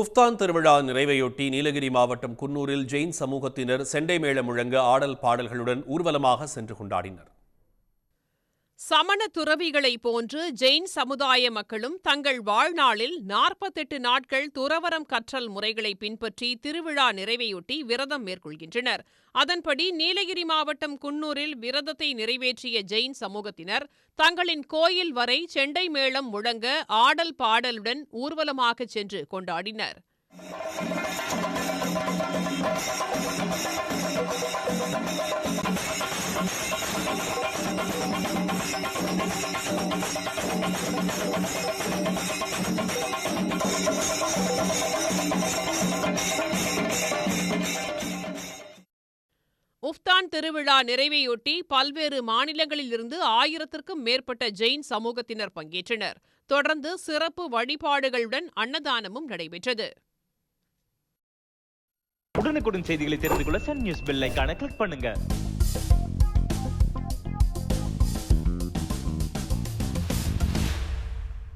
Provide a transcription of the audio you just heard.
உஃப்தான் திருவிழா நிறைவையொட்டி நீலகிரி மாவட்டம் குன்னூரில் ஜெயின் சமூகத்தினர் செண்டை மேளம் முழங்க ஆடல் பாடல்களுடன் ஊர்வலமாக சென்று கொண்டாடினர். சமண துறவிகளைப் போன்று ஜெயின் சமுதாய மக்களும் தங்கள் வாழ்நாளில் நாற்பத்தெட்டு நாட்கள் துறவரம் கற்றல் முறைகளை பின்பற்றி திருவிழா நிறைவையொட்டி விரதம் மேற்கொள்கின்றனர். அதன்படி நீலகிரி மாவட்டம் குன்னூரில் விரதத்தை நிறைவேற்றிய ஜெயின் சமூகத்தினர் தங்களின் கோயில் வரை செண்டை மேளம் முழங்க ஆடல் பாடலுடன் ஊர்வலமாக சென்று கொண்டாடினர். உஃப்தான் திருவிழா நிறைவையொட்டி பல்வேறு மாநிலங்களிலிருந்து ஆயிரத்திற்கும் மேற்பட்ட ஜெயின் சமூகத்தினர் பங்கேற்றனர். தொடர்ந்து சிறப்பு வழிபாடுகளுடன் அன்னதானமும் நடைபெற்றது. உடனுக்குடன் செய்திகளை தெரிந்து கொள்ள சன் நியூஸ் பெல் ஐகானை கிளிக் பண்ணுங்க.